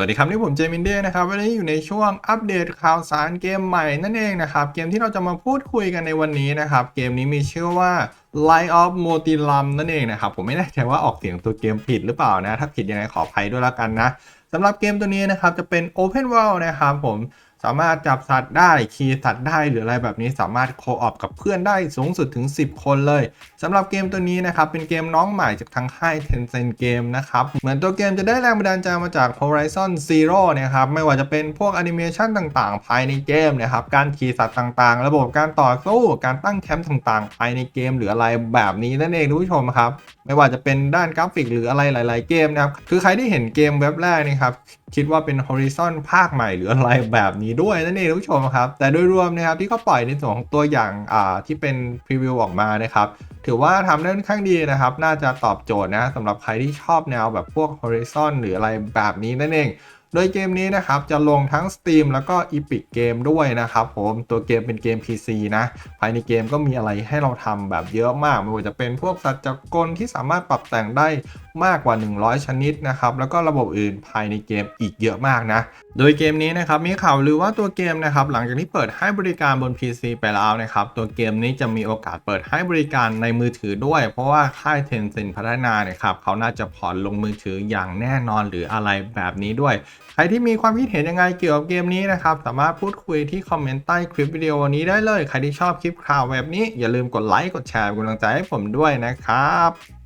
สวัสดีครับนี่ผมเจมินเด้นะครับวันนี้อยู่ในช่วงอัปเดตข่าวสารเกมใหม่นั่นเองนะครับ เกมที่เราจะมาพูดคุยกันในวันนี้นะครับ เกมนี้มีชื่อว่า Light of m o t i l u m นั่นเองนะครับ ผมไม่แน่ใจว่าออกเสียงตัวเกมผิดหรือเปล่านะ ถ้าผิดยังไงขออภัยด้วยละกันนะสำหรับเกมตัวนี้นะครับ จะเป็น Open World นะครับผม สามารถจับสัตว์ได้คีสัตว์ได้หรืออะไรแบบนี้สามารถโคออปกับเพื่อนได้สูงสุดถึง 10 คนเลยสำหรับเกมตัวนี้นะครับ เป็นเกมน้องใหม่จากทางค่าย Tencent Game นะครับ เหมือนตัวเกมจะได้แรงบันดาลใจมาจาก Horizon Zero นะครับ ไม่ว่าจะเป็นพวกแอนิเมชันต่างๆ ภายในเกมนะครับ การขี่สัตว์ต่างๆ ระบบการต่อสู้การตั้งแคมป์ต่างๆ ภายในเกมหรืออะไรแบบนี้นั่นเองทุกผู้ชมครับไม่ว่าจะเป็นด้านกราฟิกหรืออะไรหลาย ๆ เกมนะครับคือใครที่เห็นเกมเว็บแรกนี่ครับคิดว่าเป็น Horizon ภาคใหม่หรืออะไรแบบนี้ด้วยนั่นเองทุกผู้ชมครับ แต่โดยรวมนะครับที่เขาปล่อยในส่วนของตัวอย่างอ่าที่เป็นพรีวิวออกมานะครับถือว่าทำได้ค่อนข้างดีนะครับ น่าจะตอบโจทย์นะสำหรับใครที่ชอบแนวแบบพวก Horizon หรืออะไรแบบนี้นั่นเอง โดยเกมนี้นะครับจะลงทั้ง Steam แล้วก็ Epic Game ด้วยนะครับผมตัวเกมเป็นเกม PC นะ ภายในเกมก็มีอะไรให้เราทำแบบเยอะมากไม่ว่าจะเป็นพวกสัตว์จักรที่สามารถปรับแต่งได้มากกว่า 100 ชนิดนะครับ แล้วก็ระบบอื่นภายในเกมอีกเยอะมากนะ โดยเกมนี้นะครับมีข่าวลือว่าตัวเกมนะครับหลังจากที่เปิดให้บริการบน PC ไปแล้วนะครับ ตัวเกมนี้จะมีโอกาสเปิดให้บริการในมือถือด้วย เพราะว่าค่าย Tencent พัฒนาเนี่ยครับเขาน่าจะพอร์ตลงมือถืออย่างแน่นอนหรืออะไรแบบนี้ด้วยใครที่มีความคิดเห็นยังไงเกี่ยวกับเกมนี้นะครับ สามารถพูดคุยที่คอมเมนต์ใต้คลิปวิดีโอนี้ได้เลย ใครที่ชอบคลิปข่าวแบบนี้อย่าลืมกดไลค์กดแชร์กำลังใจให้ผมด้วยนะครับ